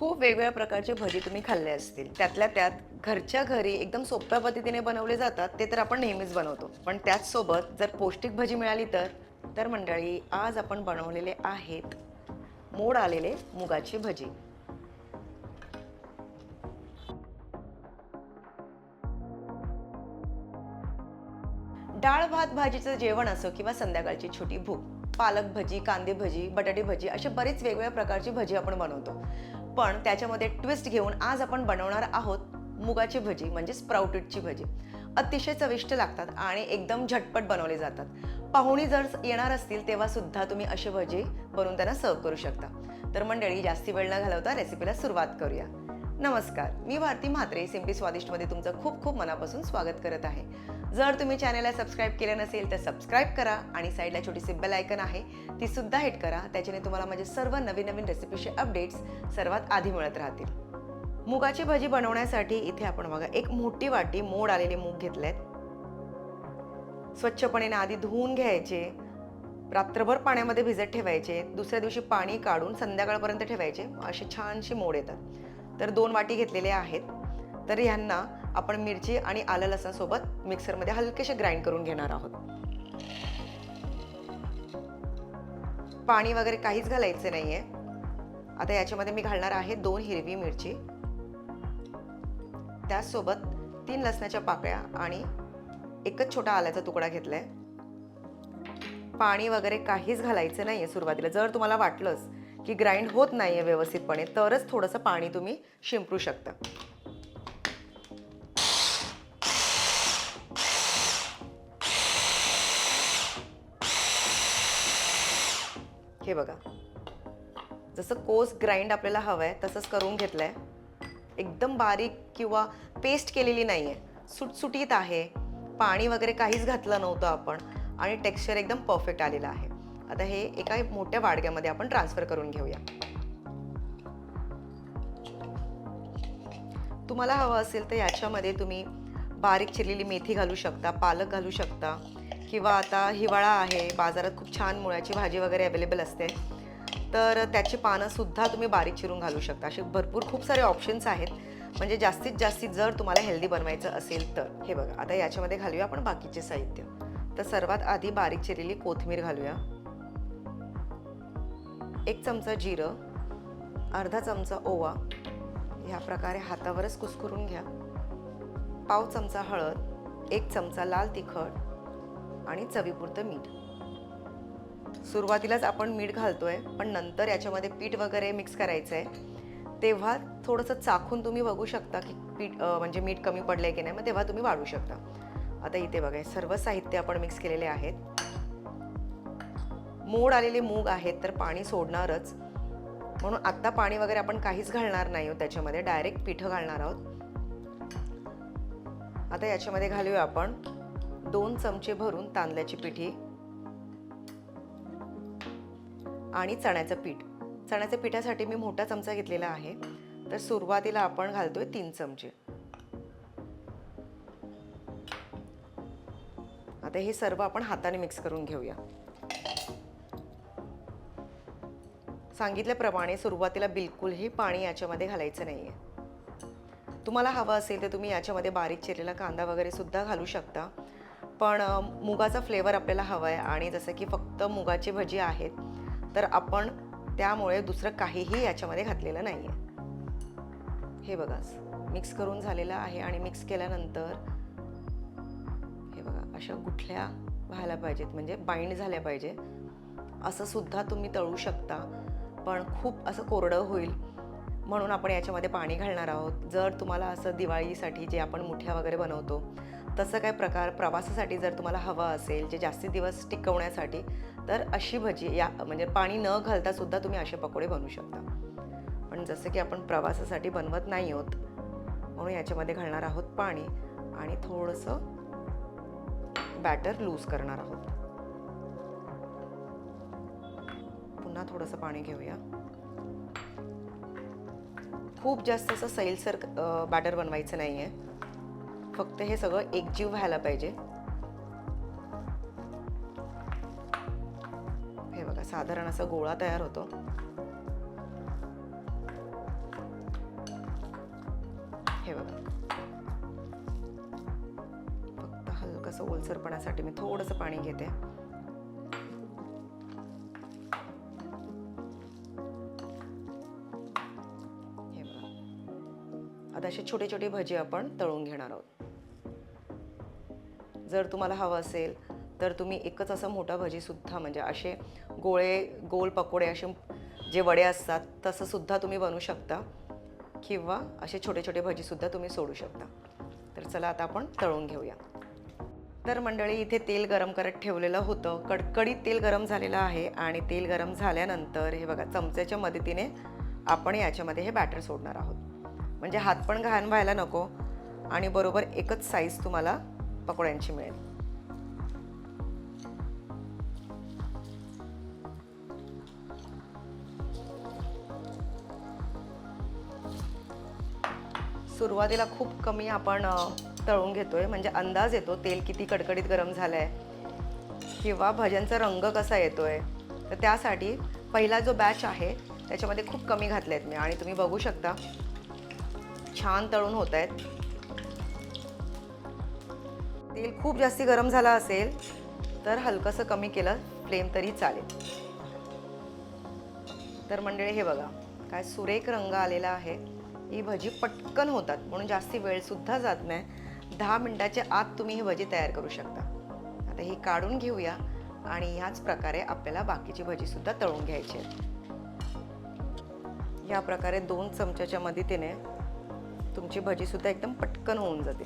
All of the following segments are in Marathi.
खूप वेगवेगळ्या प्रकारचे भजी तुम्ही खाल्ले असतील. त्यातल्या त्यात घरच्या घरी एकदम सोप्या पद्धतीने बनवले जातात ते तर आपण नेहमीच बनवतो. पण त्याचसोबत जर पौष्टिक भजी मिळाली तर तर मंडळी आज आपण बनवलेले आहेत मोड आलेले मुगाची भजी. डाळ भात भाजीचं जेवण असो किंवा संध्याकाळची छोटी भूक पालक भजी कांदे भजी बटाटे भजी असे बरेच वेगवेगळ्या प्रकारची भजी आपण बनवतो. पण त्याच्यामध्ये ट्विस्ट घेऊन आज आपण बनवणार आहोत मुगाची भजी म्हणजे स्प्राउटेडची भजी. अतिशय चविष्ट लागतात आणि एकदम झटपट बनवले जातात. पाहुणी जर येणार असतील तेव्हा सुद्धा तुम्ही अशी भजी बनवून त्यांना सर्व करू शकता. तर मंडळी जास्ती वेळ न घालवता रेसिपीला सुरुवात करूया. नमस्कार. मी भारती म्हात्रे सिम्पली स्वादिष्टमध्ये तुमचं खूप खूप मनापासून स्वागत करत आहे. जर तुम्ही चॅनलला सबस्क्राईब केलं नसेल तर सबस्क्राईब करा आणि साईडला छोटीशी बेल आयकन आहे ती सुद्धा हिट करा त्याच्याने तुम्हाला माझे सर्व नवीन नवीन रेसिपीचे अपडेट्स सर्वात आधी मिळत राहतील. मुगाची भाजी बनवण्यासाठी इथे आपण बघा एक मोठी वाटी मोड आलेले मूग घेतलेत. स्वच्छपणे आधी धुवून घ्यायचे रात्रभर पाण्यामध्ये भिजत ठेवायचे दुसऱ्या दिवशी पाणी काढून संध्याकाळपर्यंत ठेवायचे असे छानशी मोड येतात. तर दोन वाटी घेतलेले आहेत. तर ह्यांना आपण मिरची आणि आलं लसणासोबत मिक्सरमध्ये हलकेसे ग्राइंड करून घेणार आहोत. पाणी वगैरे काहीच घालायचं आहे आता याच्यामध्ये मी घालणार आहे दोन हिरवी मिरची. त्याचसोबत तीन लसणाच्या पाकळ्या आणि एकच छोटा आल्याचा तुकडा घेतलाय. पाणी वगैरे काहीच घालायचं नाही आहे सुरुवातीला. जर तुम्हाला वाटलंच की ग्राइंड होत नाहीये व्यवस्थितपणे तरच थोडंसं पाणी तुम्ही शिंपरू शकता. हे बघा. जसं कोस ग्राइंड आपल्याला हवं आहे तसंच करून घेतलं आहे एकदम बारीक किंवा पेस्ट केलेली नाही आहे सुटसुटीत आहे. पाणी वगैरे काहीच घातलं नव्हतं आपण. आणि टेक्स्चर एकदम परफेक्ट आलेलं आहे. आता हे एका मोठ्या वाडग्यामध्ये आपण ट्रान्सफर करून घेऊया. तुम्हाला हवं असेल तर याच्यामध्ये तुम्ही बारीक चिरलेली मेथी घालू शकता पालक घालू शकता किंवा आता हिवाळा आहे बाजारात खूप छान मुळ्याची भाजी वगैरे अवेलेबल असते तर त्याची पानंसुद्धा तुम्ही बारीक चिरून घालू शकता. असे भरपूर खूप सारे ऑप्शन्स आहेत. म्हणजे जास्तीत जास्तीत जर तुम्हाला हेल्दी बनवायचं असेल तर. हे बघा आता याच्यामध्ये घालूया आपण बाकीचे साहित्य. तर सर्वात आधी बारीक चिरलेली कोथिंबीर घालूया. एक चमचा जिरं अर्धा चमचा ओवा ह्या प्रकारे हातावरच कुस्करून घ्या. पाव चमचा हळद एक चमचा लाल तिखट आणि चवीपुरतं मीठ. सुरुवातीलाच आपण मीठ घालतोय पण नंतर याच्यामध्ये पीठ वगैरे मिक्स करायचं आहे तेव्हा थोडंसं चाखून तुम्ही बघू शकता की पीठ म्हणजे मीठ कमी पडलं आहे की नाही मग तेव्हा तुम्ही वाढू शकता. आता इथे बघा सर्व साहित्य आपण मिक्स केलेले आहेत. मोड आलेले मूग आहेत तर पाणी सोडणारच. म्हणून आत्ता पाणी वगैरे आपण काहीच घालणार नाही आहोत त्याच्यामध्ये डायरेक्ट पिठं घालणार आहोत. आता याच्यामध्ये घालूया आपण दोन चमचे भरून तांदळाची पिठी आणि चण्याचं पीठ. चण्याच्या पिठासाठी मी मोठा चमचा घेतलेला आहे तर सुरुवातीला आपण घालतोय तीन चमचे. आता हे सर्व आपण हाताने मिक्स करून घेऊया. सांगितल्याप्रमाणे सुरुवातीला बिलकुलही पाणी याच्यामध्ये घालायचं नाही आहे तुम्हाला हवं असेल तर तुम्ही याच्यामध्ये बारीक चिरलेला कांदा वगैरे सुद्धा घालू शकता. पण मुगाचा फ्लेवर आपल्याला हवा आहे आणि जसं की फक्त मुगाची भजी आहेत तर आपण त्यामुळे दुसरं काहीही याच्यामध्ये घातलेलं नाही आहे हे बघा मिक्स करून झालेलं आहे आणि मिक्स केल्यानंतर हे बघा अशा गुठल्या व्हायला पाहिजेत म्हणजे बाइंड झाल्या पाहिजे. असं सुद्धा तुम्ही तळू शकता. पण खूप असं कोरडं होईल. म्हणून आपण याच्यामध्ये पाणी घालणार आहोत. जर तुम्हाला असं दिवाळीसाठी जे आपण मुठ्या वगैरे बनवतो तसं काय प्रकार प्रवासासाठी जर तुम्हाला हवं असेल जे जास्ती दिवस टिकवण्यासाठी तर अशी भजी या म्हणजे पाणी न घालता सुद्धा तुम्ही असे पकोडे बनवू शकता. पण जसं की आपण प्रवासासाठी बनवत नाही आहोत म्हणून याच्यामध्ये घालणार आहोत पाणी आणि थोडंसं बॅटर लूज करणार आहोत. पुन्हा थोडंसं पाणी घेऊया. खूप जास्त असं सैलसर बॅटर बनवायचं नाही आहे फक्त हे सगळं एकजीव व्हायला पाहिजे. हे बघा साधारण असा गोळा तयार होतो. हे बघा. फक्त हलकंसं ओलसरपणासाठी मी थोडंसं पाणी घेते. असे छोटे छोटे भजी आपण तळून घेणार आहोत. जर तुम्हाला हवं असेल तर तुम्ही एकच असं मोठा भजीसुद्धा म्हणजे असे गोळे गोल पकोडे असे जे वडे असतात तसं सुद्धा तुम्ही बनवू शकता. किंवा असे छोटे छोटे भजीसुद्धा तुम्ही सोडू शकता. तर चला आता आपण तळून घेऊया. तर मंडळी इथे तेल गरम करत ठेवलेलं होतं. कडकडीत तेल गरम झालेलं आहे आणि तेल गरम झाल्यानंतर हे बघा चमच्याच्या मदतीने आपण याच्यामध्ये हे बॅटर सोडणार आहोत. म्हणजे हात पण घाण व्हायला नको आणि बरोबर एकच साईज तुम्हाला पकोड्यांची मिळेल. सुरुवातीला खूप कमी आपण तळून तळून घेतोय. म्हणजे अंदाज येतो तेल किती कडकडीत गरम झालं आहे किंवा भजनचा रंग कसा येतोय. तर त्यासाठी पहिला जो बॅच आहे त्याच्यामध्ये खूप कमी घातले आहेत मी. आणि तुम्ही बघू शकता छान तळून होत आहेत. तेल खूप जास्ती गरम झालं असेल तर हलकंसं कमी केलं फ्लेम तरी चालेल. तर मंडळी हे बघा काय सुरेख रंग आलेला आहे. ही भजी पटकन होतात म्हणून जास्ती वेळसुद्धा जात नाही. दहा मिनटाच्या आत तुम्ही ही भजी तयार करू शकता. आता ही काढून घेऊया आणि ह्याच प्रकारे आपल्याला बाकीची भजीसुद्धा तळून घ्यायची आहे. या प्रकारे दोन चमच्याच्या मदतीने तुमची भजीसुद्धा एकदम पटकन होऊन जाते.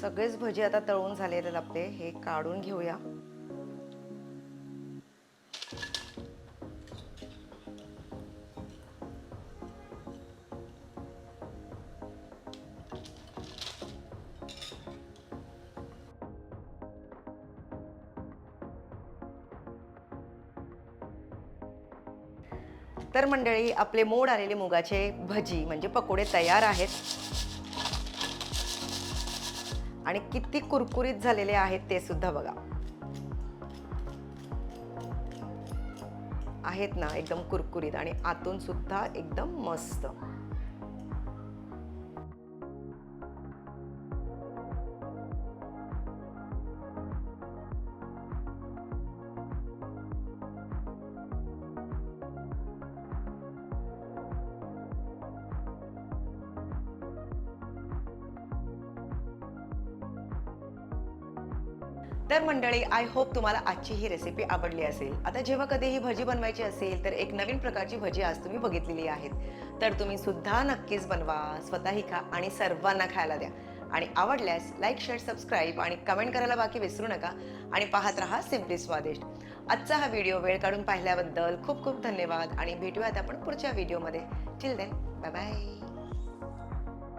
सगळेच भजी आता तळून झालेले आपले. हे काढून घेऊया. तर मंडळी आपले मोड आलेले मुगाचे भजी म्हणजे पकोडे तयार आहेत. आणि किती कुरकुरीत झालेले आहेत ते सुद्धा बघा. आहेत ना एकदम कुरकुरीत आणि आतून सुद्धा एकदम मस्त. तर मंडळी आय होप तुम्हाला आजची ही रेसिपी आवडली असेल. आता जेव्हा कधी ही भजी बनवायची असेल तर एक नवीन प्रकारची भजी आज तुम्ही बघितलेली आहेत. तर तुम्ही सुद्धा नक्कीच बनवा स्वतःही खा आणि सर्वांना खायला द्या. आणि आवडल्यास लाईक शेअर सबस्क्राईब आणि कमेंट करायला बाकी विसरू नका आणि पाहत राहा सिम्पली स्वादिष्ट आजचा हा व्हिडिओ वेळ काढून पाहिल्याबद्दल खूप खूप धन्यवाद आणि भेटूयात आपण पुढच्या व्हिडिओमध्ये टिल देन बाय बाय